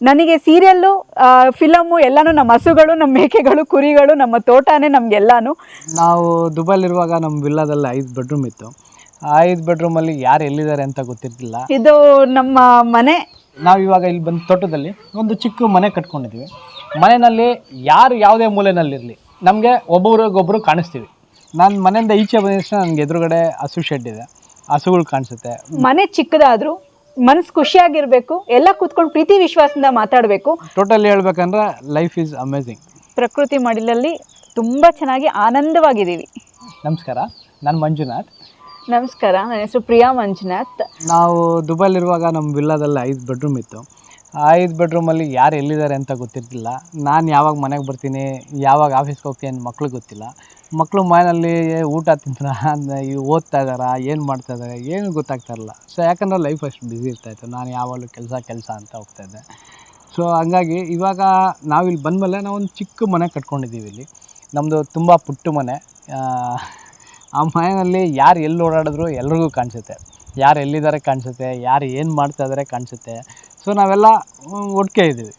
ನನಗೆ serial film ಎಲ್ಲಾನು ನಮ್ಮ ಹಸುಗಳು ನಮ್ಮ ಮೇಕೆಗಳು ಕುರಿಗಳು ನಮ್ಮ ತೋಟನೇ ನಮಗೆಲ್ಲಾನು. ನಾವು ದುಬೈಲಿರುವಾಗ ನಮ್ಮ ವಿಲ್ಲಾದಲ್ಲಿ ಐದು ಬೆಡ್ರೂಮ್ ಇತ್ತು. ಆ ಐದು ಬೆಡ್ರೂಮಲ್ಲಿ ಯಾರು ಎಲ್ಲಿದ್ದಾರೆ ಅಂತ ಗೊತ್ತಿರ್ತಿಲ್ಲ ಇದು ನಮ್ಮ ಮನೆ. ನಾವು ಇವಾಗ ಇಲ್ಲಿ ಬಂದು ತೋಟದಲ್ಲಿ ಒಂದು ಚಿಕ್ಕ ಮನೆ ಕಟ್ಕೊಂಡಿದ್ದೀವಿ. ಮನೆಯಲ್ಲಿ ಯಾರು ಯಾವುದೇ ಮೂಲೆಯಲ್ಲಿರಲಿ ನಮಗೆ ಒಬ್ಬರಿಗೊಬ್ಬರು ಕಾಣಿಸ್ತೀವಿ. ನಾನು ಮನೆಯಿಂದ ಈಚೆ ಬಂದ ನನಗೆ ಎದುರುಗಡೆ ಹಸು ಶೆಡ್ ಇದೆ. ಹಸುಗಳು ಕಾಣಿಸುತ್ತೆ. ಮನೆ ಚಿಕ್ಕದಾದ್ರೂ ಮನಸ್ಸು ಖುಷಿಯಾಗಿರ್ಬೇಕು ಎಲ್ಲ ಕೂತ್ಕೊಂಡು ಪ್ರೀತಿ ವಿಶ್ವಾಸದಿಂದ ಮಾತಾಡಬೇಕು. ಟೋಟಲ್ ಹೇಳ್ಬೇಕಂದ್ರೆ ಲೈಫ್ ಇಸ್ ಅಮೇಝಿಂಗ್ ಪ್ರಕೃತಿ ಮಡಿಲಲ್ಲಿ ತುಂಬ ಚೆನ್ನಾಗಿ ಆನಂದವಾಗಿದ್ದೀವಿ. ನಮಸ್ಕಾರ ನಾನು ಮಂಜುನಾಥ್. ನಮಸ್ಕಾರ ನನ್ನ ಹೆಸರು ಪ್ರಿಯಾ ಮಂಜುನಾಥ್. ನಾವು ದುಬೈಲಿರುವಾಗ ನಮ್ಮ ವಿಲ್ಲಾದಲ್ಲಿ ಐದು ಬೆಡ್ರೂಮ್ ಇತ್ತು. ಆ ಐದು ಬೆಡ್ರೂಮಲ್ಲಿ ಯಾರು ಎಲ್ಲಿದ್ದಾರೆ ಅಂತ ಗೊತ್ತಿರ್ತಿಲ್ಲ ನಾನು ಯಾವಾಗ ಮನೆಗೆ ಬರ್ತೀನಿ ಯಾವಾಗ ಆಫೀಸ್ಗೆ ಹೋಗ್ತೀನಿ ಅಂತ ಮಕ್ಳಿಗೆ ಗೊತ್ತಿಲ್ಲ. ಮಕ್ಕಳು ಮನೆಯಲ್ಲಿ ಊಟ ತಿಂತಾರ? ಓದ್ತಾ ಇದ್ದಾರಾ, ಏನು ಮಾಡ್ತಾ ಇದ್ದಾರೆ, ಏನು ಗೊತ್ತಾಗ್ತಾ ಇರಲ್ಲ ಸೊ ಯಾಕಂದ್ರೆ ಲೈಫ್ ಅಷ್ಟು ಬ್ಯುಸಿ ಇರ್ತಾಯಿತ್ತು ನಾನು ಯಾವಾಗಲೂ ಕೆಲಸ ಕೆಲಸ ಅಂತ ಹೋಗ್ತಾ ಇದ್ದೆ. ಸೊ ಹಂಗಾಗಿ ಇವಾಗ ನಾವಿಲ್ಲಿ ಬಂದಮೇಲೆ ನಾವು ಒಂದು ಚಿಕ್ಕ ಮನೆ ಕಟ್ಕೊಂಡಿದ್ದೀವಿ ಇಲ್ಲಿ. ನಮ್ಮದು ತುಂಬ ಪುಟ್ಟ ಮನೆ. ಆ ಮನೆಯಲ್ಲಿ ಯಾರು ಎಲ್ಲಿ ಓಡಾಡಿದ್ರು ಎಲ್ರಿಗೂ ಕಾಣಿಸುತ್ತೆ. ಯಾರು ಎಲ್ಲಿದ್ದಾರೆ ಕಾಣಿಸುತ್ತೆ, ಯಾರು ಏನು ಮಾಡ್ತಾ ಇದ್ದಾರೆ ಕಾಣಿಸುತ್ತೆ. ಸೊ ನಾವೆಲ್ಲ ಒಟ್ಟಿಗೆ ಇದ್ದೀವಿ.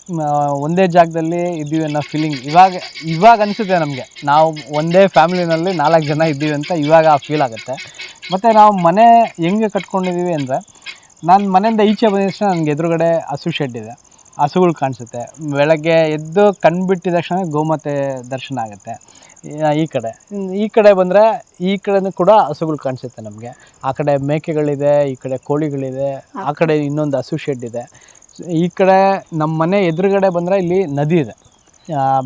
ಒಂದೇ ಜಾಗದಲ್ಲಿ ಇದ್ದೀವಿ ಅನ್ನೋ ಫೀಲಿಂಗ್ ಇವಾಗ ಇವಾಗ ಅನಿಸುತ್ತೆ ನಮಗೆ. ನಾವು ಒಂದೇ ಫ್ಯಾಮಿಲಿನಲ್ಲಿ ನಾಲ್ಕು ಜನ ಇದ್ದೀವಿ ಅಂತ ಇವಾಗ ಫೀಲ್ ಆಗುತ್ತೆ. ಮತ್ತು ನಾವು ಮನೆ ಹೆಂಗೆ ಕಟ್ಕೊಂಡಿದ್ದೀವಿ ಅಂದರೆ ನಾನು ಮನೆಯಿಂದ ಈಚೆ ಬಂದ ತಕ್ಷಣ ನನಗೆ ಎದುರುಗಡೆ ಹಸು ಶೆಡ್ ಇದೆ. ಹಸುಗಳು ಕಾಣಿಸುತ್ತೆ. ಬೆಳಗ್ಗೆ ಎದ್ದು ಕಣ್ಬಿಟ್ಟಿದ ತಕ್ಷಣ ಗೋಮಾತೆ ದರ್ಶನ ಆಗುತ್ತೆ. ಈ- ಕಡೆ. ಈ ಕಡೆ ಬಂದರೆ ಈ ಕಡೆನೂ ಕೂಡ ಹಸುಗಳು ಕಾಣಿಸುತ್ತೆ ನಮಗೆ. ಆ ಕಡೆ ಮೇಕೆಗಳಿದೆ ಈ ಕಡೆ ಕೋಳಿಗಳಿದೆ ಆ ಕಡೆ ಇನ್ನೊಂದು ಹಸು ಶೆಡ್ ಇದೆ. ಈ ಕಡೆ ನಮ್ಮ ಮನೆ ಎದುರುಗಡೆ ಬಂದರೆ ಇಲ್ಲಿ ನದಿ ಇದೆ.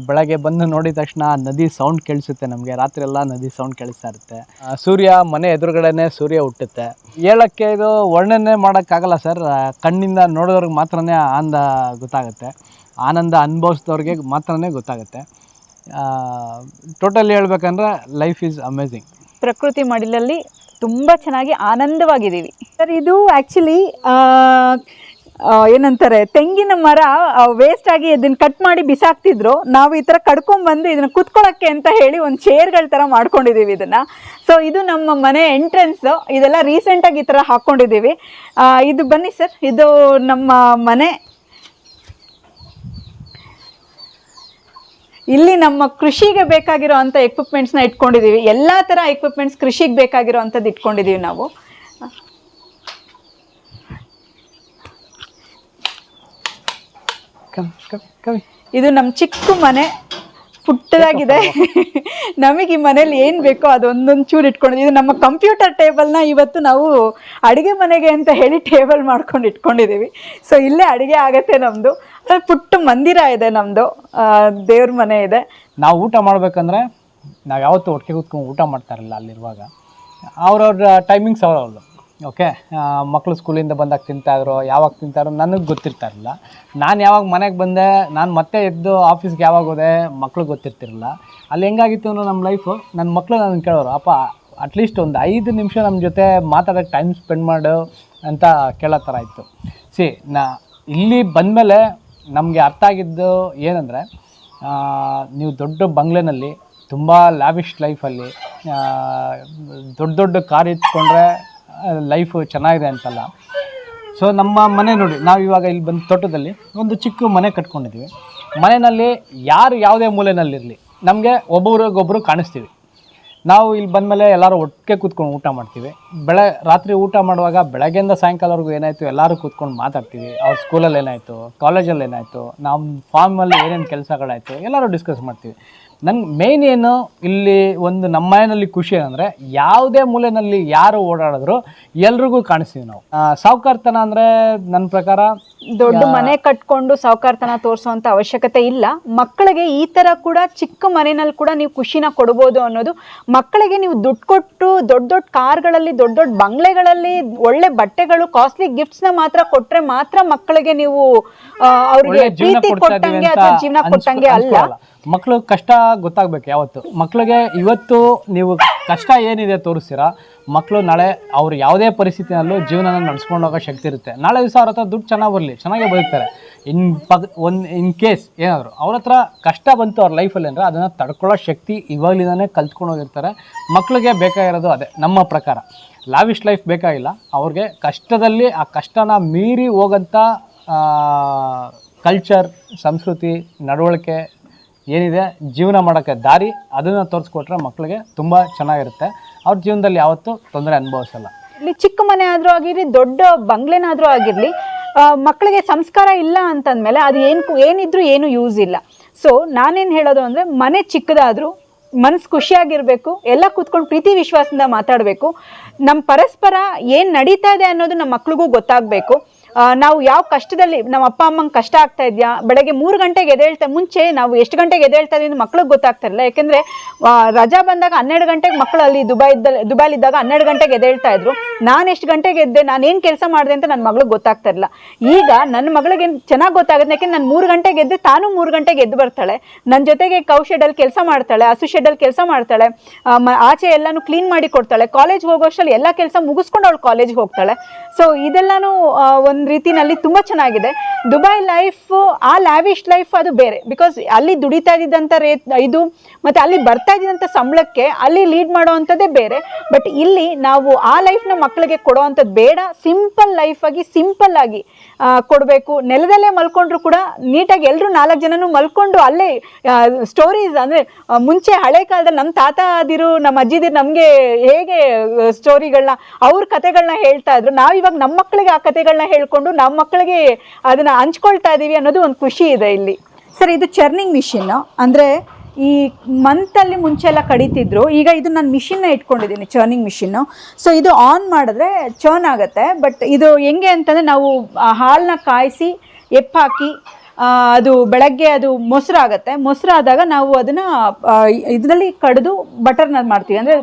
ಬೆಳಗ್ಗೆ ಬಂದು ನೋಡಿದ ತಕ್ಷಣ ನದಿ ಸೌಂಡ್ ಕೇಳಿಸುತ್ತೆ ನಮಗೆ. ರಾತ್ರಿ ಎಲ್ಲ ನದಿ ಸೌಂಡ್ ಕೇಳಿಸ್ತಾ ಇರುತ್ತೆ. ಸೂರ್ಯ ಮನೆ ಎದುರುಗಡೆನೇ ಸೂರ್ಯ ಹುಟ್ಟುತ್ತೆ. ಹೇಳಕ್ಕೆ ಇದು ವರ್ಣನೆ ಮಾಡೋಕ್ಕಾಗಲ್ಲ ಸರ್ ಕಣ್ಣಿಂದ ನೋಡಿದವ್ರಿಗೆ ಮಾತ್ರನೇ ಆನಂದ ಗೊತ್ತಾಗುತ್ತೆ. ಆನಂದ ಅನುಭವಿಸಿದವ್ರಿಗೆ ಮಾತ್ರನೇ ಗೊತ್ತಾಗುತ್ತೆ. ಟೋಟಲಿ ಹೇಳ್ಬೇಕಂದ್ರೆ ಲೈಫ್ ಈಸ್ ಅಮೇಝಿಂಗ್ ಪ್ರಕೃತಿ ಮಡಿಲಲ್ಲಿ ತುಂಬ ಚೆನ್ನಾಗಿ ಆನಂದವಾಗಿದ್ದೀವಿ. ಸರ್, ಇದು ಆ್ಯಕ್ಚುಲಿ ಏನಂತಾರೆ, ತೆಂಗಿನ ಮರ ವೇಸ್ಟ್ ಆಗಿ ಇದನ್ನ ಕಟ್ ಮಾಡಿ ಬಿಸಾಕ್ತಿದ್ರು. ನಾವು ಈ ಥರ ಕಡ್ಕೊಂಡ್ಬಂದು ಇದನ್ನ ಕುತ್ಕೊಳ್ಳೋಕ್ಕೆ ಅಂತ ಹೇಳಿ ಒಂದು ಚೇರ್ಗಳ ಥರ ಮಾಡ್ಕೊಂಡಿದ್ದೀವಿ ಇದನ್ನ. ಸೊ ಇದು ನಮ್ಮ ಮನೆ ಎಂಟ್ರೆನ್ಸ್ ಇದೆಲ್ಲ ರೀಸೆಂಟಾಗಿ ಈ ಥರ ಹಾಕ್ಕೊಂಡಿದ್ದೀವಿ ಇದು ಬನ್ನಿ ಸರ್ ಇದು ನಮ್ಮ ಮನೆ. ಇಲ್ಲಿ ನಮ್ಮ ಕೃಷಿಗೆ ಬೇಕಾಗಿರೋ ಅಂಥ ಎಕ್ವಿಪ್ಮೆಂಟ್ಸ್ನ ಇಟ್ಕೊಂಡಿದ್ದೀವಿ ಎಲ್ಲ ಥರ ಎಕ್ವಿಪ್ಮೆಂಟ್ಸ್ ಕೃಷಿಗೆ ಬೇಕಾಗಿರೋ ಅಂಥದ್ದು ಇಟ್ಕೊಂಡಿದೀವಿ ನಾವು. ಕಮ್ ಕಮ್ ಇದು ನಮ್ಮ ಚಿಕ್ಕ ಮನೆ, ಪುಟ್ಟದಾಗಿದೆ. ನಮಗೆ ಈ ಮನೇಲಿ ಏನು ಬೇಕೋ ಅದೊಂದೊಂದು ಚೂರು ಇಟ್ಕೊಂಡಿದ್ದೀವಿ ಇದು ನಮ್ಮ ಕಂಪ್ಯೂಟರ್ ಟೇಬಲ್ನ ಇವತ್ತು ನಾವು ಅಡುಗೆ ಮನೆಗೆ ಅಂತ ಹೇಳಿ ಟೇಬಲ್ ಮಾಡ್ಕೊಂಡು ಇಟ್ಕೊಂಡಿದ್ದೀವಿ. ಸೊ ಇಲ್ಲೇ ಅಡುಗೆ ಆಗತ್ತೆ ನಮ್ಮದು ಪುಟ್ಟ ಮಂದಿರ ಇದೆ ನಮ್ಮದು ದೇವ್ರ ಮನೆ ಇದೆ. ನಾವು ಊಟ ಮಾಡಬೇಕಂದ್ರೆ ನಾವು ಯಾವತ್ತು ಒಟ್ಟಿಗೆ ಕೂತ್ಕೊಂಡು ಊಟ ಮಾಡ್ತಾರಲ್ಲ ಅಲ್ಲಿರುವಾಗ. ಅವ್ರವ್ರ ಟೈಮಿಂಗ್ಸ್ ಅವ್ರವ್ರದ್ದು. ಓಕೆ ಮಕ್ಕಳು ಸ್ಕೂಲಿಂದ ಬಂದಾಗ ತಿಂತಾಯಿದ್ರು, ಯಾವಾಗ ತಿಂತಾರೋ ನನಗೆ ಗೊತ್ತಿರ್ತಾ ಇರಲಿಲ್ಲ ನಾನು ಯಾವಾಗ ಮನೆಗೆ ಬಂದೆ, ನಾನು ಮತ್ತೆ ಎದ್ದು ಆಫೀಸ್ಗೆ ಯಾವಾಗ ಹೋದೆ ಮಕ್ಕಳು ಗೊತ್ತಿರ್ತಿರಲಿಲ್ಲ. ಅಲ್ಲಿ ಹೆಂಗಾಗಿತ್ತು ಅಂದ್ರೆ ನಮ್ಮ ಲೈಫು ನನ್ನ ಮಕ್ಕಳು ನಾನು ಕೇಳೋರು, ಅಪ್ಪ ಅಟ್ಲೀಸ್ಟ್ ಒಂದು ಐದು ನಿಮಿಷ ನಮ್ಮ ಜೊತೆ ಮಾತಾಡೋಕ್ಕೆ ಟೈಮ್ ಸ್ಪೆಂಡ್ ಮಾಡು ಅಂತ ಕೇಳೋ ಥರ ಇತ್ತು. ಸಿ ನಾ ಇಲ್ಲಿ ಬಂದಮೇಲೆ ನಮಗೆ ಅರ್ಥ ಆಗಿದ್ದು ಏನಂದರೆ ನೀವು ದೊಡ್ಡ ಬಂಗ್ಲೆನಲ್ಲಿ ತುಂಬ ಲ್ಯಾವಿಶ್ ಲೈಫಲ್ಲಿ ದೊಡ್ಡ ದೊಡ್ಡ ಕಾರ್ ಇಟ್ಕೊಂಡ್ರೆ ಲೈಫು ಚೆನ್ನಾಗಿದೆ ಅಂತಲ್ಲ. ಸೊ ನಮ್ಮ ಮನೆ ನೋಡಿ, ನಾವು ಇವಾಗ ಇಲ್ಲಿ ಬಂದು ತೋಟದಲ್ಲಿ ಒಂದು ಚಿಕ್ಕ ಮನೆ ಕಟ್ಕೊಂಡಿದ್ದೀವಿ ಮನೆಯಲ್ಲಿ ಯಾರು ಯಾವುದೇ ಮೂಲೆಯಲ್ಲಿರಲಿ ನಮಗೆ ಒಬ್ಬರಿಗೊಬ್ಬರು ಕಾಣಿಸ್ತೀವಿ. ನಾವು ಇಲ್ಲಿ ಬಂದಮೇಲೆ ಎಲ್ಲರೂ ಒಟ್ಟಿಗೆ ಕೂತ್ಕೊಂಡು ಊಟ ಮಾಡ್ತೀವಿ. ಬೆಳೆ ರಾತ್ರಿ ಊಟ ಮಾಡುವಾಗ ಬೆಳಗ್ಗೆಯಿಂದ ಸಾಯಂಕಾಲವರೆಗೂ ಏನಾಯಿತು ಎಲ್ಲರೂ ಕೂತ್ಕೊಂಡು ಮಾತಾಡ್ತೀವಿ. ಅವ್ರ ಸ್ಕೂಲಲ್ಲಿ ಏನಾಯಿತು ಕಾಲೇಜಲ್ಲಿ ಏನಾಯಿತು ನಮ್ಮ ಫಾರ್ಮಲ್ಲಿ ಏನೇನು ಕೆಲಸಗಳಾಯಿತು ಎಲ್ಲರೂ ಡಿಸ್ಕಸ್ ಮಾಡ್ತೀವಿ. ನಂಗೆ ಮೇಯ್ನ್ ಏನು ಇಲ್ಲಿ ಒಂದು ನಮ್ಮ ಮನೆಯಲ್ಲಿ ಖುಷಿ ಅಂದರೆ ಯಾವುದೇ ಮೂಲೆಯಲ್ಲಿ ಯಾರು ಓಡಾಡಿದ್ರು ಎಲ್ರಿಗೂ ಕಾಣಿಸ್ತೀವಿ ನಾವು. ಸಾವುಕಾರ್ತನ ಸಾವ್ಕಾರ್ತನ ಅಂದರೆ ನನ್ನ ಪ್ರಕಾರ ದೊಡ್ಡ ಮನೆ ಕಟ್ಕೊಂಡು ಸಾವುಕಾರ್ತನ ತೋರಿಸುವಂಥ ಅವಶ್ಯಕತೆ ಇಲ್ಲ. ಮಕ್ಕಳಿಗೆ ಈ ಥರ ಕೂಡ ಚಿಕ್ಕ ಮನೆಯಲ್ಲಿ ಕೂಡ ನೀವು ಖುಷಿನ ಕೊಡ್ಬೋದು ಅನ್ನೋದು ಮಕ್ಕಳಿಗೆ ನೀವು ದುಡ್ಡು ಕೊಟ್ಟು ದೊಡ್ಡ ದೊಡ್ಡ ಕಾರ್ಗಳಲ್ಲಿ ದೊಡ್ಡ ದೊಡ್ಡ ಬಂಗ್ಲೆಗಳಲ್ಲಿ ಒಳ್ಳೆ ಬಟ್ಟೆಗಳು ಕಾಸ್ಟ್ಲಿ ಗಿಫ್ಟ್ಸ್ನ ಮಾತ್ರ ಕೊಟ್ರೆ ಮಾತ್ರ ಮಕ್ಕಳಿಗೆ ನೀವು ಅವ್ರಿಗೆ ಜೀವನ ಪ್ರೀತಿ ಕೊಟ್ಟಂಗೆ ಅಥವಾ ಜೀವನ ಕೊಟ್ಟಂಗೆ ಅಲ್ಲ. ಮಕ್ಕಳು ಮಕ್ಳು ಕಷ್ಟ ಗೊತ್ತಾಗ್ಬೇಕು ಯಾವತ್ತು. ಮಕ್ಕಳಿಗೆ ಇವತ್ತು ನೀವು ಕಷ್ಟ ಏನಿದೆ ತೋರಿಸ್ತೀರಾ? ಮಕ್ಕಳು ನಾಳೆ ಅವ್ರು ಯಾವುದೇ ಪರಿಸ್ಥಿತಿನಲ್ಲೂ ಜೀವನನ ನಡೆಸ್ಕೊಂಡು ಹೋಗೋ ಶಕ್ತಿ ಇರುತ್ತೆ. ನಾಳೆ ದಿವಸ ಅವ್ರ ಹತ್ರ ದುಡ್ಡು ಚೆನ್ನಾಗಿ ಬರಲಿ ಚೆನ್ನಾಗೇ ಬದುಕ್ತಾರೆ. ಇನ್ ಪಕ್ ಒಂದು, ಇನ್ ಕೇಸ್ ಏನಾದರೂ, ಅವ್ರ ಹತ್ರ ಕಷ್ಟ ಬಂತು ಅವ್ರ ಲೈಫಲ್ಲಿ ಅಂದರೆ ಅದನ್ನು ತಡ್ಕೊಳ್ಳೋ ಶಕ್ತಿ ಇವಾಗಲಿಂದನೇ ಕಲ್ತ್ಕೊಂಡು ಹೋಗಿರ್ತಾರೆ. ಮಕ್ಕಳಿಗೆ ಬೇಕಾಗಿರೋದು ಅದೇ, ನಮ್ಮ ಪ್ರಕಾರ. ಲಾವಿಶ್ ಲೈಫ್ ಬೇಕಾಗಿಲ್ಲ, ಅವ್ರಿಗೆ ಕಷ್ಟದಲ್ಲಿ ಆ ಕಷ್ಟನ ಮೀರಿ ಹೋಗಂಥ ಕಲ್ಚರ್ ಸಂಸ್ಕೃತಿ, ನಡವಳಿಕೆ ಏನಿದೆ, ಜೀವನ ಮಾಡೋಕ್ಕೆ ದಾರಿ ಅದನ್ನು ತೋರಿಸ್ಕೊಟ್ರೆ ಮಕ್ಕಳಿಗೆ ತುಂಬ ಚೆನ್ನಾಗಿರುತ್ತೆ. ಅವ್ರ ಜೀವನದಲ್ಲಿ ಯಾವತ್ತೂ ತೊಂದರೆ ಅನುಭವಿಸಲ್ಲ. ಇಲ್ಲಿ ಚಿಕ್ಕ ಮನೆ ಆದರೂ ಆಗಿರಲಿ, ದೊಡ್ಡ ಬಂಗ್ಲೆನಾದರೂ ಆಗಿರ್ಲಿ ಮಕ್ಕಳಿಗೆ ಸಂಸ್ಕಾರ ಇಲ್ಲ ಅಂತಂದಮೇಲೆ ಅದು ಏನು ಏನಿದ್ರೂ ಏನು ಯೂಸ್ ಇಲ್ಲ. ಸೊ ನಾನೇನು ಹೇಳೋದು ಅಂದರೆ ಮನೆ ಚಿಕ್ಕದಾದರೂ ಮನಸ್ಸು ಖುಷಿಯಾಗಿರಬೇಕು, ಎಲ್ಲ ಕೂತ್ಕೊಂಡು ಪ್ರೀತಿ ವಿಶ್ವಾಸದಿಂದ ಮಾತಾಡಬೇಕು. ನಮ್ಮ ಪರಸ್ಪರ ಏನು ನಡೀತಾ ಇದೆ ಅನ್ನೋದು ನಮ್ಮ ಮಕ್ಳಿಗೂ ಗೊತ್ತಾಗಬೇಕು. ನಾವು ಯಾವ ಕಷ್ಟದಲ್ಲಿ ನಮ್ಮ ಅಪ್ಪ ಅಮ್ಮಂಗೆ ಕಷ್ಟ ಆಗ್ತಾ ಇದೆಯಾ? ಬೆಳಗ್ಗೆ ಮೂರು ಗಂಟೆಗೆ ಎದ್ದೇಳ್ತಾ, ಮುಂಚೆ ನಾವು ಎಷ್ಟು ಗಂಟೆಗೆ ಎದ್ದೇಳ್ತಾ ಇದೀವಿ ಮಕ್ಳಿಗೆ ಗೊತ್ತಾಗ್ತಿರಲ್ಲ. ಯಾಕೆಂದರೆ ರಜಾ ಬಂದಾಗ ಹನ್ನೆರಡು ಗಂಟೆಗೆ ಮಕ್ಕಳು ಅಲ್ಲಿ ದುಬೈದಲ್ಲಿ ದುಬೈಲಿದ್ದಾಗ ಹನ್ನೆರಡು ಗಂಟೆಗೆ ಎದ್ದೇಳ್ತಾ ಇದ್ರು. ನಾನು ಎಷ್ಟು ಗಂಟೆಗೆ ಎದ್ದೆ, ನಾನು ಏನು ಕೆಲಸ ಮಾಡಿದೆ ಅಂತ ನನ್ನ ಮಗಳಿಗೆ ಗೊತ್ತಾಗ್ತಾ ಇರಲಿಲ್ಲ ಈಗ ನನ್ನ ಮಗಳಿಗೆ ಚೆನ್ನಾಗಿ ಗೊತ್ತಾಗುತ್ತೆ, ಯಾಕೆಂದ್ರೆ ನಾನು ಮೂರು ಗಂಟೆಗೆ ಎದ್ದೆ ತಾನು ಮೂರು ಗಂಟೆಗೆ ಎದ್ದು ಬರ್ತಾಳೆ. ನನ್ನ ಜೊತೆಗೆ ಕೌ ಶೆಡಲ್ಲಿ ಕೆಲಸ ಮಾಡ್ತಾಳೆ ಹಸು ಶೆಡಲ್ಲಿ ಕೆಲಸ ಮಾಡ್ತಾಳೆ ಆಚೆ ಎಲ್ಲಾನು ಕ್ಲೀನ್ ಮಾಡಿ ಕೊಡ್ತಾಳೆ. ಕಾಲೇಜ್ ಹೋಗೋಷ್ಟರಲ್ಲಿ ಎಲ್ಲ ಕೆಲಸ ಮುಗಿಸ್ಕೊಂಡು ಅವಳು ಕಾಲೇಜ್ಗೆ ಹೋಗ್ತಾಳೆ. ಸೊ ಇದೆಲ್ಲಾನು ಒಂದು ರೀತಿನಲ್ಲಿ ತುಂಬ ಚೆನ್ನಾಗಿದೆ. ದುಬೈ ಲೈಫ್, ಆ ಲ್ಯಾವಿಶ್ ಲೈಫ್ ಅದು ಬೇರೆ. ಬಿಕಾಸ್ ಅಲ್ಲಿ ದುಡಿತಾ ಇದ್ದಿದ್ದಂಥ ರೇಟ್, ಇದು, ಮತ್ತು ಅಲ್ಲಿ ಬರ್ತಾ ಇದ್ದಿದ್ದಂಥ ಸಂಬಳಕ್ಕೆ ಅಲ್ಲಿ ಲೀಡ್ ಮಾಡೋವಂಥದ್ದೇ ಬೇರೆ. ಬಟ್ ಇಲ್ಲಿ ನಾವು ಆ ಲೈಫ್ನ ಮಕ್ಕಳಿಗೆ ಕೊಡೋವಂಥದ್ದು ಬೇಡ. ಸಿಂಪಲ್ ಲೈಫ್ ಆಗಿ ಸಿಂಪಲ್ ಆಗಿ ಕೊಡಬೇಕು. ನೆಲದಲ್ಲೇ ಮಲ್ಕೊಂಡ್ರು ಕೂಡ ನೀಟಾಗಿ ಎಲ್ಲರೂ ನಾಲ್ಕು ಜನನು ಮಲ್ಕೊಂಡು ಅಲ್ಲೇ ಸ್ಟೋರೀಸ್ ಅಂದರೆ ಮುಂಚೆ ಹಳೆ ಕಾಲದಲ್ಲಿ ನಮ್ಮ ತಾತ ಅದಿರು ನಮ್ಮ ಅಜ್ಜಿದಿರು ನಮಗೆ ಹೇಗೆ ಸ್ಟೋರಿಗಳನ್ನ ಅವ್ರ ಕತೆಗಳನ್ನ ಹೇಳ್ತಾ ಇದ್ರು. ನಾವು ಇವಾಗ ನಮ್ಮ ಮಕ್ಕಳಿಗೆ ಆ ಕತೆಗಳನ್ನ ಹೇಳ್ಕೊಂಡು ನಮ್ಮ ಮಕ್ಕಳಿಗೆ ಅದನ್ನ ಹಂಚ್ಕೊಳ್ತಾ ಇದೀವಿ ಅನ್ನೋದು ಒಂದು ಖುಷಿ ಇದೆ ಇಲ್ಲಿ. ಸರ್, ಇದು ಚರ್ನಿಂಗ್ ಮಿಷಿನ್ನು ಅಂದರೆ ಈ ಮಂತಲ್ಲಿ ಮುಂಚೆ ಎಲ್ಲ ಕಡಿತಿದ್ರು, ಈಗ ಇದು ನಾನು ಮಿಷಿನ್ನ ಇಟ್ಕೊಂಡಿದ್ದೀನಿ ಚರ್ನಿಂಗ್ ಮಿಷಿನ್ನು ಸೊ ಇದು ಆನ್ ಮಾಡಿದ್ರೆ ಚರ್ನ್ ಆಗುತ್ತೆ ಬಟ್ ಇದು ಹೆಂಗೆ ಅಂತಂದರೆ ನಾವು ಹಾಲನ್ನ ಕಾಯಿಸಿ, ಎಪ್ಪಾಕಿ ಅದು ಬೆಳಗ್ಗೆ ಅದು ಮೊಸರಾಗತ್ತೆ ಮೊಸರಾದಾಗ ನಾವು ಅದನ್ನು ಇದರಲ್ಲಿ ಕಡಿದು ಬಟರ್ನ ಮಾಡ್ತೀವಿ. ಅಂದರೆ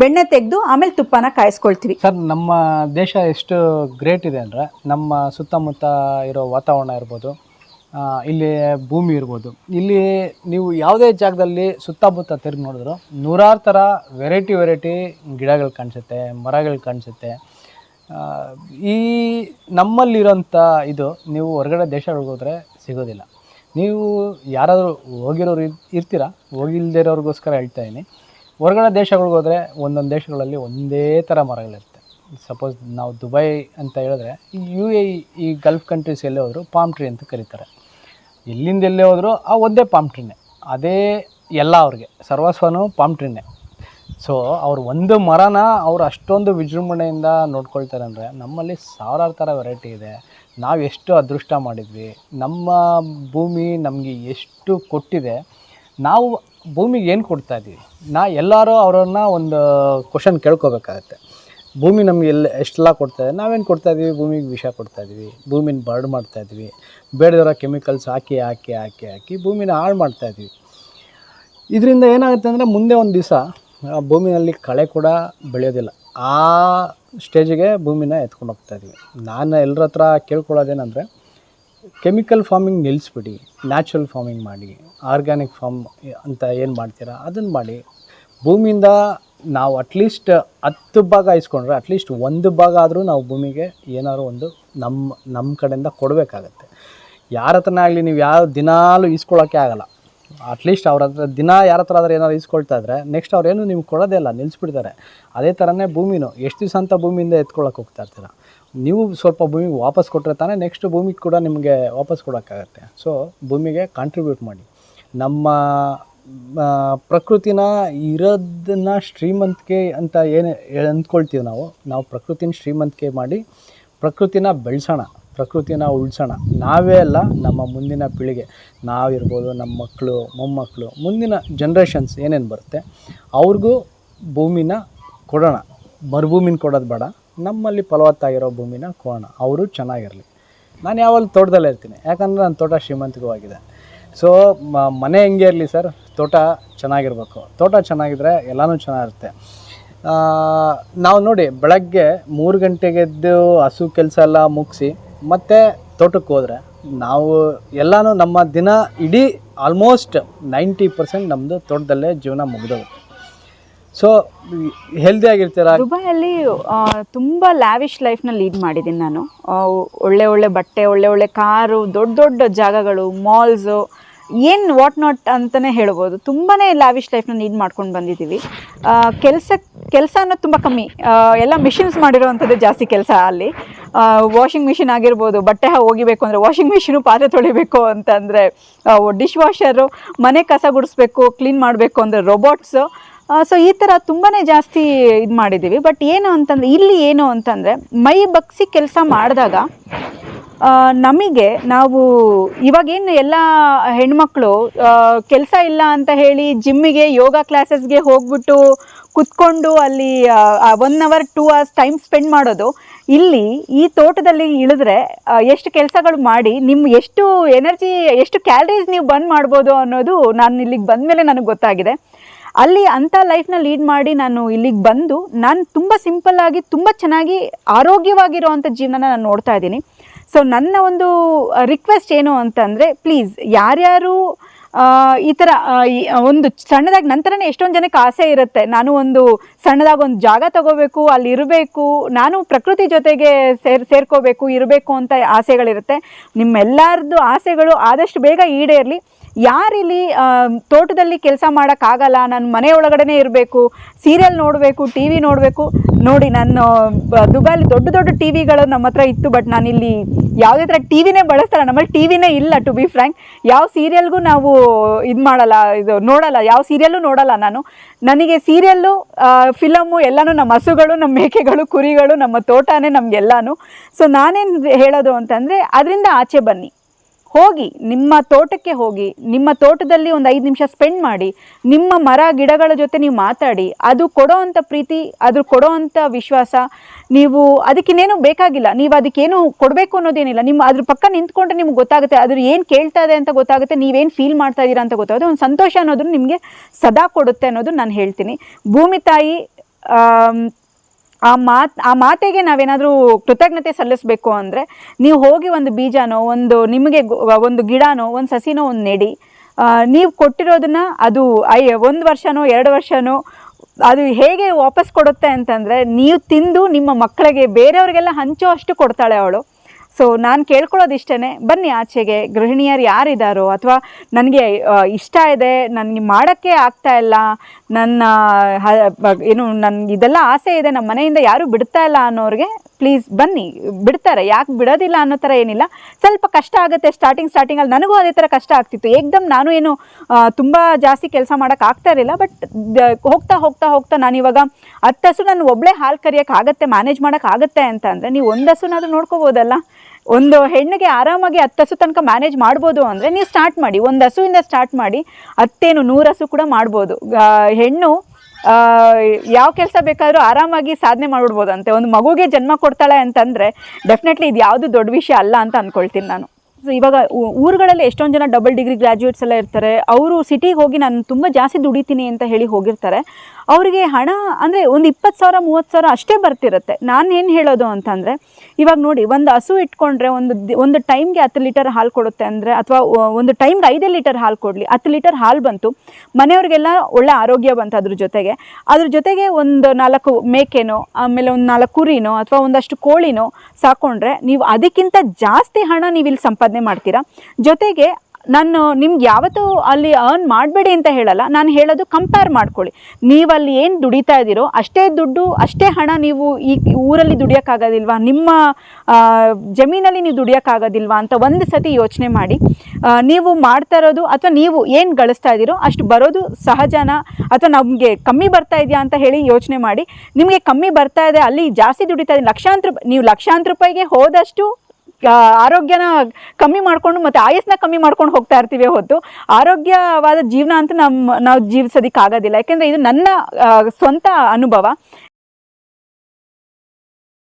ಬೆಣ್ಣೆ ತೆಗೆದು ಆಮೇಲೆ ತುಪ್ಪನ ಕಾಯಿಸ್ಕೊಳ್ತೀವಿ. ಸರ್, ನಮ್ಮ ದೇಶ ಎಷ್ಟು ಗ್ರೇಟ್ ಇದೆ ಅಂದರೆ ನಮ್ಮ ಸುತ್ತಮುತ್ತ ಇರೋ ವಾತಾವರಣ ಇರ್ಬೋದು ಇಲ್ಲಿ ಭೂಮಿ ಇರ್ಬೋದು, ಇಲ್ಲಿ ನೀವು ಯಾವುದೇ ಜಾಗದಲ್ಲಿ ಸುತ್ತಮುತ್ತ ತಿರುಗಿ ನೋಡಿದ್ರು ನೂರಾರು ಥರ ವೆರೈಟಿ ವೆರೈಟಿ ಗಿಡಗಳು ಕಾಣಿಸುತ್ತೆ, ಮರಗಳು ಕಾಣಿಸುತ್ತೆ. ಈ ನಮ್ಮಲ್ಲಿರೋಂಥ ಇದು ನೀವು ಹೊರಗಡೆ ದೇಶಗಳಿಗೆ ಹೋದರೆ ಸಿಗೋದಿಲ್ಲ. ನೀವು ಯಾರಾದರೂ ಹೋಗಿರೋರು ಇರ್- ಇರ್ತೀರಾ? ಹೋಗಿಲ್ದಿರೋರಿಗೋಸ್ಕರ ಹೇಳ್ತಾ ಇದ್ದೀನಿ. ಹೊರಗಡೆ ದೇಶಗಳಿಗೆ ಹೋದರೆ ಒಂದೊಂದು ದೇಶಗಳಲ್ಲಿ ಒಂದೇ ಥರ ಮರಗಳಿರುತ್ತೆ. ಸಪೋಸ್ ನಾವು ದುಬೈ ಅಂತ ಹೇಳಿದ್ರೆ, ಈ U A E gulf countries ಎಲ್ಲೇ ಹೋದರೂ ಪಾಮ್ ಟ್ರೀ ಅಂತ ಕರೀತಾರೆ. ಎಲ್ಲಿಂದ ಎಲ್ಲೇ ಹೋದರೂ ಆ ಒಂದೇ ಪಾಮ್ ಟ್ರೀನೇ ಅದೇ ಎಲ್ಲ ಅವ್ರಿಗೆ, ಸರ್ವಸ್ವನು ಪಾಮ್ ಟ್ರೀನೇ ಸೊ ಅವ್ರು ಒಂದು ಮರನ ಅವ್ರು ಅಷ್ಟೊಂದು ವಿಜೃಂಭಣೆಯಿಂದ ನೋಡ್ಕೊಳ್ತಾರೆ ಅಂದರೆ ನಮ್ಮಲ್ಲಿ ಸಾವಿರಾರು ಥರ ವೆರೈಟಿ ಇದೆ. ನಾವು ಎಷ್ಟು ಅದೃಷ್ಟ ಮಾಡಿದ್ವಿ, ನಮ್ಮ ಭೂಮಿ ನಮಗೆ ಎಷ್ಟು ಕೊಟ್ಟಿದೆ, ನಾವು ಭೂಮಿಗೆ ಏನು ಕೊಡ್ತಾ ಇದ್ದೀವಿ ನಾ ಎಲ್ಲರೂ ಅವರನ್ನ ಒಂದು ಕ್ವಶನ್ ಕೇಳ್ಕೊಬೇಕಾಗತ್ತೆ. ಭೂಮಿ ನಮಗೆ ಎಲ್ಲ ಎಷ್ಟೆಲ್ಲ ಕೊಡ್ತಾ ಇದೆ? ನಾವೇನು ಕೊಡ್ತಾ ಇದ್ದೀವಿ ಭೂಮಿಗೆ ವಿಷ ಕೊಡ್ತಾ ಇದ್ದೀವಿ ಭೂಮಿನ ಬರ್ಡ್ ಮಾಡ್ತಾ ಇದ್ದೀವಿ ಬೇಡದಿರೋ ಕೆಮಿಕಲ್ಸ್ ಹಾಕಿ ಹಾಕಿ ಹಾಕಿ ಹಾಕಿ ಭೂಮಿನ ಹಾಳು ಮಾಡ್ತಾ ಇದ್ದೀವಿ ಇದರಿಂದ ಏನಾಗುತ್ತೆ ಅಂದರೆ ಮುಂದೆ ಒಂದು ದಿವಸ ಭೂಮಿನಲ್ಲಿ ಕಳೆ ಕೂಡ ಬೆಳೆಯೋದಿಲ್ಲ. ಆ ಸ್ಟೇಜಿಗೆ ಭೂಮಿನ ಎತ್ಕೊಂಡು ಹೋಗ್ತಾ ಇದೀವಿ. ನಾನು ಎಲ್ಲರ ಹತ್ರ ಕೇಳ್ಕೊಳ್ಳೋದೇನೆಂದರೆ ಕೆಮಿಕಲ್ ಫಾರ್ಮಿಂಗ್ ನಿಲ್ಲಿಸ್ಬಿಡಿ, ನ್ಯಾಚುರಲ್ ಫಾರ್ಮಿಂಗ್ ಮಾಡಿ, ಆರ್ಗ್ಯಾನಿಕ್ ಫಾರ್ಮ್ ಅಂತ ಏನು ಮಾಡ್ತೀರಾ ಅದನ್ನು ಮಾಡಿ. ಭೂಮಿಯಿಂದ ನಾವು ಅಟ್ಲೀಸ್ಟ್ ಹತ್ತು ಭಾಗ ಇಸ್ಕೊಂಡ್ರೆ ಅಟ್ಲೀಸ್ಟ್ ಒಂದು ಭಾಗ ಆದರೂ ನಾವು ಭೂಮಿಗೆ ಏನಾದ್ರು ಒಂದು ನಮ್ಮ ನಮ್ಮ ಕಡೆಯಿಂದ ಕೊಡಬೇಕಾಗತ್ತೆ. ಯಾರ ಹತ್ರನೇ ಆಗಲಿ ನೀವು ಯಾವ ದಿನಾಲೂ ಈಸ್ಕೊಳ್ಳೋಕ್ಕೆ ಆಗಲ್ಲ. ಅಟ್ಲೀಸ್ಟ್ ಅವ್ರ ಹತ್ರ, ದಿನ ಯಾರ ಹತ್ರ ಆದ್ರೆ ಏನಾದ್ರು ಈಸ್ಕೊಳ್ತಾ ಇದ್ದರೆ ನೆಕ್ಸ್ಟ್ ಅವ್ರೇನು ನಿಮ್ಗೆ ಕೊಡೋದೇ ಇಲ್ಲ ನಿಲ್ಲಿಸ್ಬಿಡ್ತಾರೆ ಅದೇ ಥರನೇ ಭೂಮಿನೂ, ಎಷ್ಟು ದಿವಸ ಅಂತ ಭೂಮಿಯಿಂದ ಎತ್ಕೊಳ್ಳೋಕೆ ಹೋಗ್ತಾ ಇರ್ತೀರ. ನೀವು ಸ್ವಲ್ಪ ಭೂಮಿಗೆ ವಾಪಸ್ ಕೊಟ್ಟರೆ ತಾನೇ ನೆಕ್ಸ್ಟ್ ಭೂಮಿಗೆ ಕೂಡ ನಿಮಗೆ ವಾಪಸ್ ಕೊಡೋಕ್ಕಾಗತ್ತೆ. ಸೊ ಭೂಮಿಗೆ ಕಾಂಟ್ರಿಬ್ಯೂಟ್ ಮಾಡಿ. ನಮ್ಮ ಪ್ರಕೃತಿನ ಇರೋದನ್ನ ಶ್ರೀಮಂತಿಕೆ ಅಂತ ಏನು ಅಂದ್ಕೊಳ್ತೀವಿ ನಾವು ನಾವು ಪ್ರಕೃತಿನ ಶ್ರೀಮಂತಿಕೆ ಮಾಡಿ ಪ್ರಕೃತಿನ ಬೆಳೆಸೋಣ, ಪ್ರಕೃತಿನ ಉಳಿಸೋಣ. ನಾವೇ ಅಲ್ಲ, ನಮ್ಮ ಮುಂದಿನ ಪೀಳಿಗೆ. ನಾವಿರ್ಬೋದು, ನಮ್ಮ ಮಕ್ಕಳು, ಮೊಮ್ಮಕ್ಕಳು, ಮುಂದಿನ ಜನ್ರೇಷನ್ಸ್ ಏನೇನು ಬರುತ್ತೆ, ಅವ್ರಿಗೂ ಭೂಮಿನ ಕೊಡೋಣ. ಮರುಭೂಮಿನ ಕೊಡೋದು ಬೇಡ. ನಮ್ಮಲ್ಲಿ ಫಲವತ್ತಾಗಿರೋ ಭೂಮಿನ ಕೋಣ. ಅವರು ಚೆನ್ನಾಗಿರಲಿ. ನಾನು ಯಾವಾಗಲೂ ತೋಟದಲ್ಲೇ ಇರ್ತೀನಿ. ಯಾಕಂದರೆ ನನ್ನ ತೋಟ ಶ್ರೀಮಂತಿಕವಾಗಿದೆ ಸೊ ಮನೆ ಹೆಂಗೆ ಇರಲಿ ಸರ್? ತೋಟ ಚೆನ್ನಾಗಿರ್ಬೇಕು. ತೋಟ ಚೆನ್ನಾಗಿದ್ರೆ ಎಲ್ಲನೂ ಚೆನ್ನಾಗಿರುತ್ತೆ. ನಾವು ನೋಡಿ, ಬೆಳಗ್ಗೆ ಮೂರು ಗಂಟೆಗೆದ್ದು ಹಸು ಕೆಲಸ ಎಲ್ಲ ಮುಗಿಸಿ, ಮತ್ತು ತೋಟಕ್ಕೆ ಹೋದರೆ ನಾವು ಎಲ್ಲನೂ ನಮ್ಮ ದಿನ ಇಡೀ ಆಲ್ಮೋಸ್ಟ್ ನೈಂಟಿ ಪರ್ಸೆಂಟ್ ನಮ್ಮದು ತೋಟದಲ್ಲೇ ಜೀವನ ಮುಗಿದೋಗುತ್ತೆ. So healthy ಆಗಿರ್ತೀರ? ದುಬೈಯಲ್ಲಿ ತುಂಬ ಲ್ಯಾವಿಶ್ ಲೈಫ್ನ ಲೀಡ್ ಮಾಡಿದ್ದೀನಿ ನಾನು. ಒಳ್ಳೆ ಒಳ್ಳೆ ಬಟ್ಟೆ, ಒಳ್ಳೆ ಒಳ್ಳೆ ಕಾರು, ದೊಡ್ಡ ದೊಡ್ಡ ಜಾಗಗಳು ಮಾಲ್ಸು ಏನು ವಾಟ್ ನಾಟ್ ಅಂತಲೇ ಹೇಳ್ಬೋದು. ತುಂಬಾ ಲ್ಯಾವಿಶ್ ಲೈಫ್ನ ಲೀಡ್ ಮಾಡ್ಕೊಂಡು ಬಂದಿದ್ದೀವಿ. ಕೆಲಸ ಕೆಲಸ ಅನ್ನೋದು ತುಂಬ ಕಮ್ಮಿ. ಎಲ್ಲ ಮಿಷಿನ್ಸ್ ಮಾಡಿರೋವಂಥದ್ದು ಜಾಸ್ತಿ ಕೆಲಸ ಅಲ್ಲಿ. ವಾಷಿಂಗ್ ಮಿಷಿನ್ ಆಗಿರ್ಬೋದು, ಬಟ್ಟೆ ಹೋಗಿಬೇಕು ಅಂದರೆ ವಾಷಿಂಗ್ ಮಿಷಿನು ಪಾತ್ರೆ ತೊಳಿಬೇಕು ಅಂತಂದರೆ ಡಿಶ್ ವಾಷರು ಮನೆ ಕಸ ಗುಡಿಸ್ಬೇಕು ಕ್ಲೀನ್ ಮಾಡಬೇಕು ಅಂದರೆ ರೋಬೋಟ್ಸು ಸೊ ಈ ಥರ ತುಂಬಾ ಜಾಸ್ತಿ ಇದು ಮಾಡಿದ್ದೀವಿ ಬಟ್ ಏನು ಅಂತಂದರೆ, ಇಲ್ಲಿ ಏನು ಅಂತಂದರೆ, ಮೈ ಬಗ್ಸಿ ಕೆಲಸ ಮಾಡಿದಾಗ ನಮಗೆ ನಾವು ಇವಾಗೇನು ಎಲ್ಲ ಹೆಣ್ಮಕ್ಳು ಕೆಲಸ ಇಲ್ಲ ಅಂತ ಹೇಳಿ ಜಿಮ್ಮಿಗೆ, ಯೋಗ ಕ್ಲಾಸಸ್ಗೆ ಹೋಗ್ಬಿಟ್ಟು ಕುತ್ಕೊಂಡು ಅಲ್ಲಿ one hour two hours time spend ಮಾಡೋದು, ಇಲ್ಲಿ ಈ ತೋಟದಲ್ಲಿ ಇಳಿದ್ರೆ ಎಷ್ಟು ಕೆಲಸಗಳು ಮಾಡಿ ನಿಮ್ಮ ಎಷ್ಟು ಎನರ್ಜಿ ಎಷ್ಟು ಕ್ಯಾಲರೀಸ್ ನೀವು ಬಂದ್ ಮಾಡ್ಬೋದು ಅನ್ನೋದು ನಾನು ಇಲ್ಲಿಗೆ ಬಂದ ಮೇಲೆ ನನಗೆ ಗೊತ್ತಾಗಿದೆ. ಅಲ್ಲಿ ಅಂಥ ಲೈಫ್ನ ಲೀಡ್ ಮಾಡಿ ನಾನು ಇಲ್ಲಿಗೆ ಬಂದು ನಾನು ತುಂಬ ಸಿಂಪಲ್ಲಾಗಿ ತುಂಬ ಚೆನ್ನಾಗಿ ಆರೋಗ್ಯವಾಗಿರುವಂಥ ಜೀವನನ ನಾನು ನೋಡ್ತಾ ಇದ್ದೀನಿ. ಸೊ ನನ್ನ ಒಂದು ರಿಕ್ವೆಸ್ಟ್ ಏನು ಅಂತಂದರೆ ಪ್ಲೀಸ್ ಯಾರ್ಯಾರು ಈ ಥರ ಒಂದು ಸಣ್ಣದಾಗಿ ನಂತರನೇ ಎಷ್ಟೊಂದು ಜನಕ್ಕೆ ಆಸೆ ಇರುತ್ತೆ. ನಾನು ಒಂದು ಸಣ್ಣದಾಗಿ ಒಂದು ಜಾಗ ತಗೋಬೇಕು, ಅಲ್ಲಿ ಇರಬೇಕು, ನಾನು ಪ್ರಕೃತಿ ಜೊತೆಗೆ ಸೇರ್, ಸೇರ್ಕೋಬೇಕು, ಇರಬೇಕು ಅಂತ ಆಸೆಗಳಿರುತ್ತೆ. ನಿಮ್ಮೆಲ್ಲರದ್ದು ಆಸೆಗಳು ಆದಷ್ಟು ಬೇಗ ಈಡೇರಲಿ. ಯಾರಿಲ್ಲಿ ತೋಟದಲ್ಲಿ ಕೆಲಸ ಮಾಡೋಕ್ಕಾಗಲ್ಲ, ನಾನು ಮನೆ ಇರಬೇಕು, ಸೀರಿಯಲ್ ನೋಡಬೇಕು ಟಿ ವಿ ನೋಡಬೇಕು. ನೋಡಿ, ನಾನು ದುಬೈಲಿ ದೊಡ್ಡ ದೊಡ್ಡ ಟಿ ವಿಗಳು ನಮ್ಮ ಹತ್ರ ಇತ್ತು, ಬಟ್ ನಾನಿಲ್ಲಿ ಯಾವುದೇ ಥರ ಟಿ ವಿನೇ ಬಳಸ್ತಾರೆ. ನಮ್ಮಲ್ಲಿ ಟಿ ವಿನೇ ಇಲ್ಲ, ಟು ಬಿ ಫ್ರ್ಯಾಂಕ್. ಯಾವ ಸೀರಿಯಲ್ಗೂ ನಾವು ಇದು ಮಾಡಲ್ಲ, ಇದು ನೋಡಲ್ಲ, ಯಾವ ಸೀರಿಯಲ್ಲೂ ನೋಡಲ್ಲ ನಾನು. ನನಗೆ ಸೀರಿಯಲ್ಲು ಫಿಲಮು ಎಲ್ಲನೂ ನಮ್ಮ ಹಸುಗಳು, ನಮ್ಮ ಮೇಕೆಗಳು, ಕುರಿಗಳು, ನಮ್ಮ ತೋಟನೇ ನಮಗೆಲ್ಲನೂ. ಸೊ, ನಾನೇನು ಹೇಳೋದು ಅಂತಂದರೆ, ಅದರಿಂದ ಆಚೆ ಬನ್ನಿ. ಹೋಗಿ, ನಿಮ್ಮ ತೋಟಕ್ಕೆ ಹೋಗಿ, ನಿಮ್ಮ ತೋಟದಲ್ಲಿ ಒಂದು ಐದು ನಿಮಿಷ ಸ್ಪೆಂಡ್ ಮಾಡಿ, ನಿಮ್ಮ ಮರ, ಗಿಡಗಳ ಜೊತೆ ನೀವು ಮಾತಾಡಿ, ಅದು ಕೊಡೋ ಅಂಥ ಪ್ರೀತಿ, ಅದು ಕೊಡೋ ಅಂಥ ವಿಶ್ವಾಸ, ನೀವು ಅದಕ್ಕಿನ್ನೇನು ಬೇಕಾಗಿಲ್ಲ, ನೀವು ಅದಕ್ಕೇನು ಕೊಡಬೇಕು ಅನ್ನೋದೇನಿಲ್ಲ, ನಿಮ್ಮ ಅದ್ರ ಪಕ್ಕ ನಿಂತ್ಕೊಂಡ್ರೆ ನಿಮ್ಗೆ ಗೊತ್ತಾಗುತ್ತೆ, ಅದ್ರ ಏನು ಕೇಳ್ತಾ ಇದೆ ಅಂತ ಗೊತ್ತಾಗುತ್ತೆ, ನೀವೇನು ಫೀಲ್ ಮಾಡ್ತಾ ಇದ್ದೀರಾ ಅಂತ ಗೊತ್ತಾಗುತ್ತೆ ಒಂದು ಸಂತೋಷ ಅನ್ನೋದನ್ನು ನಿಮಗೆ ಸದಾ ಕೊಡುತ್ತೆ ಅನ್ನೋದು ನಾನು ಹೇಳ್ತೀನಿ. ಭೂಮಿ ತಾಯಿ ಆ ಮಾತ್, ಆ ಮಾತೆಗೆ ನಾವೇನಾದರೂ ಕೃತಜ್ಞತೆ ಸಲ್ಲಿಸಬೇಕು ಅಂದರೆ ನೀವು ಹೋಗಿ ಒಂದು ಬೀಜನೋ, ಒಂದು ನಿಮಗೆ ಒಂದು ಗಿಡನೋ, ಒಂದು ಸಸಿನೋ ಒಂದು ನೆಡಿ. ನೀವು ಕೊಟ್ಟಿರೋದನ್ನ ಅದು ಐ, ಒಂದು ವರ್ಷನೋ, ಎರಡು ವರ್ಷನೋ, ಅದು ಹೇಗೆ ವಾಪಸ್ ಕೊಡುತ್ತೆ ಅಂತಂದರೆ ನೀವು ತಿಂದು ನಿಮ್ಮ ಮಕ್ಕಳಿಗೆ ಬೇರೆಯವ್ರಿಗೆಲ್ಲ ಹಂಚೋ ಅಷ್ಟು ಕೊಡ್ತಾಳೆ ಅವಳು. ಸೊ ನಾನು ಕೇಳ್ಕೊಳ್ಳೋದು ಇಷ್ಟೇ ಬನ್ನಿ ಆಚೆಗೆ. ಗೃಹಿಣಿಯರು ಯಾರಿದ್ದಾರೋ ಅಥವಾ ನನಗೆ ಇಷ್ಟ ಇದೆ. ನನಗೆ ಮಾಡೋಕ್ಕೆ ಆಗ್ತಾ ಇಲ್ಲ. ನನ್ನ ಏನು ನನ್ಗೆ ಇದೆಲ್ಲ ಆಸೆ ಇದೆ, ನಮ್ಮ ಮನೆಯಿಂದ ಯಾರೂ ಬಿಡ್ತಾ ಇಲ್ಲ ಅನ್ನೋರಿಗೆ ಪ್ಲೀಸ್ ಬನ್ನಿ, ಬಿಡ್ತಾರೆ. ಯಾಕೆ ಬಿಡೋದಿಲ್ಲ ಅನ್ನೋ ಥರ ಏನಿಲ್ಲ. ಸ್ವಲ್ಪ ಕಷ್ಟ ಆಗುತ್ತೆ ಸ್ಟಾರ್ಟಿಂಗ್ ಸ್ಟಾರ್ಟಿಂಗಲ್ಲಿ ನನಗೂ ಅದೇ ಥರ ಕಷ್ಟ ಆಗ್ತಿತ್ತು. ಏಕ್ದಮ್ ನಾನು ಏನು ತುಂಬ ಜಾಸ್ತಿ ಕೆಲಸ ಮಾಡೋಕೆ ಆಗ್ತಾ ಇರಲಿಲ್ಲ ಬಟ್ ಹೋಗ್ತಾ ಹೋಗ್ತಾ ಹೋಗ್ತಾ ನಾನು ಇವಾಗ ಹತ್ತು ಹಸು ನಾನು ಒಬ್ಬಳೇ ಹಾಲು ಕರಿಯೋಕ್ಕಾಗತ್ತೆ ಮ್ಯಾನೇಜ್ ಮಾಡೋಕ್ಕಾಗತ್ತೆ ಅಂತ ಅಂದರೆ, ನೀವು ಒಂದು ಹಸುನಾದ್ರೂ ನೋಡ್ಕೋಬೋದಲ್ಲ? ಒಂದು ಹೆಣ್ಣಿಗೆ ಆರಾಮಾಗಿ ಹತ್ತು ಹಸು ತನಕ ಮ್ಯಾನೇಜ್ ಮಾಡ್ಬೋದು ಅಂದರೆ ನೀವು ಸ್ಟಾರ್ಟ್ ಮಾಡಿ, ಒಂದು ಹಸುವಿಂದ ಸ್ಟಾರ್ಟ್ ಮಾಡಿ ಹತ್ತೇನು ನೂರು ಹಸು ಕೂಡ ಮಾಡ್ಬೋದು. ಹೆಣ್ಣು ಯಾವ ಕೆಲಸ ಬೇಕಾದರೂ ಆರಾಮಾಗಿ ಸಾಧನೆ ಮಾಡಿಬಿಡ್ಬೋದಂತೆ ಒಂದು ಮಗುಗೆ ಜನ್ಮ ಕೊಡ್ತಾಳೆ ಅಂತಂದರೆ ಡೆಫಿನೆಟ್ಲಿ ಇದು ಯಾವುದು ದೊಡ್ಡ ವಿಷಯ ಅಲ್ಲ ಅಂತ ಅಂದ್ಕೊಳ್ತೀನಿ ನಾನು. ಸೊ ಇವಾಗ ಊರುಗಳಲ್ಲಿ ಎಷ್ಟೊಂದು ಜನ ಡಬಲ್ ಡಿಗ್ರಿ ಗ್ರ್ಯಾಜುಯೇಟ್ಸ್ ಎಲ್ಲ ಇರ್ತಾರೆ. ಅವರು ಸಿಟಿಗೆ ಹೋಗಿ ನಾನು ತುಂಬ ಜಾಸ್ತಿ ದುಡಿತೀನಿ ಅಂತ ಹೇಳಿ ಹೋಗಿರ್ತಾರೆ. ಅವರಿಗೆ ಹಣ ಅಂದರೆ ಒಂದು ಇಪ್ಪತ್ತು ಸಾವಿರ, ಮೂವತ್ತು ಸಾವಿರ ಅಷ್ಟೇ ಬರ್ತಿರುತ್ತೆ. ನಾನು ಏನು ಹೇಳೋದು ಅಂತಂದರೆ, ಇವಾಗ ನೋಡಿ ಒಂದು ಹಸು ಇಟ್ಕೊಂಡ್ರೆ ಒಂದು ಒಂದು ಟೈಮ್ಗೆ ಹತ್ತು ಲೀಟರ್ ಹಾಲು ಕೊಡುತ್ತೆ ಅಂದರೆ, ಅಥವಾ ಒಂದು ಟೈಮ್ಗೆ ಐದೇ ಲೀಟರ್ ಹಾಲು ಕೊಡಲಿ, ಹತ್ತು ಲೀಟರ್ ಹಾಲು ಬಂತು, ಮನೆಯವ್ರಿಗೆಲ್ಲ ಒಳ್ಳೆ ಆರೋಗ್ಯ ಬಂತು ಅದ್ರ ಜೊತೆಗೆ. ಅದ್ರ ಜೊತೆಗೆ ಒಂದು ನಾಲ್ಕು ಮೇಕೆನೋ, ಆಮೇಲೆ ಒಂದು ನಾಲ್ಕು ಕುರಿನೋ, ಅಥವಾ ಒಂದಷ್ಟು ಕೋಳಿನೋ ಸಾಕೊಂಡ್ರೆ, ನೀವು ಅದಕ್ಕಿಂತ ಜಾಸ್ತಿ ಹಣ ನೀವು ಇಲ್ಲಿ ಸಂಪಾದನೆ ಮಾಡ್ತೀರಾ. ಜೊತೆಗೆ ನಾನು ನಿಮ್ಗೆ ಯಾವತ್ತೂ ಅಲ್ಲಿ ಅರ್ನ್ ಮಾಡಬೇಡಿ ಅಂತ ಹೇಳಲ್ಲ, ನಾನು ಹೇಳೋದು ಕಂಪೇರ್ ಮಾಡ್ಕೊಳ್ಳಿ. ನೀವು ಅಲ್ಲಿ ಏನು ದುಡಿತಾ ಇದ್ದೀರೋ ಅಷ್ಟೇ ದುಡ್ಡು, ಅಷ್ಟೇ ಹಣ ನೀವು ಈ ಊರಲ್ಲಿ ದುಡಿಯೋಕ್ಕಾಗೋದಿಲ್ವಾ? ನಿಮ್ಮ ಜಮೀನಲ್ಲಿ ನೀವು ದುಡಿಯೋಕ್ಕಾಗೋದಿಲ್ವಾ ಅಂತ ಒಂದು ಸತಿ ಯೋಚನೆ ಮಾಡಿ. ನೀವು ಮಾಡ್ತಾ ಇರೋದು ಅಥವಾ ನೀವು ಏನು ಗಳಿಸ್ತಾ ಇದ್ದೀರೋ ಅಷ್ಟು ಬರೋದು ಸಹಜನ ಅಥವಾ ನಮಗೆ ಕಮ್ಮಿ ಬರ್ತಾ ಇದೆಯಾ ಅಂತ ಹೇಳಿ ಯೋಚನೆ ಮಾಡಿ. ನಿಮಗೆ ಕಮ್ಮಿ ಬರ್ತಾ ಇದೆ, ಅಲ್ಲಿ ಜಾಸ್ತಿ ದುಡಿತಾ ಇದೆ, ಲಕ್ಷಾಂತರ, ನೀವು ಲಕ್ಷಾಂತರ ರೂಪಾಯಿಗೆ ಹೋದಷ್ಟು ಆರೋಗ್ಯನ ಕಮ್ಮಿ ಮಾಡಿಕೊಂಡು ಮತ್ತು ಆಯಸ್ಸನ್ನ ಕಮ್ಮಿ ಮಾಡ್ಕೊಂಡು ಹೋಗ್ತಾ ಇರ್ತೀವಿ ಹೊತ್ತು. ಆರೋಗ್ಯವಾದ ಜೀವನ ಅಂತ ನಮ್ಮ ನಾವು ಜೀವಿಸೋದಕ್ಕಾಗೋದಿಲ್ಲ. ಯಾಕೆಂದರೆ ಇದು ನನ್ನ ಸ್ವಂತ ಅನುಭವ.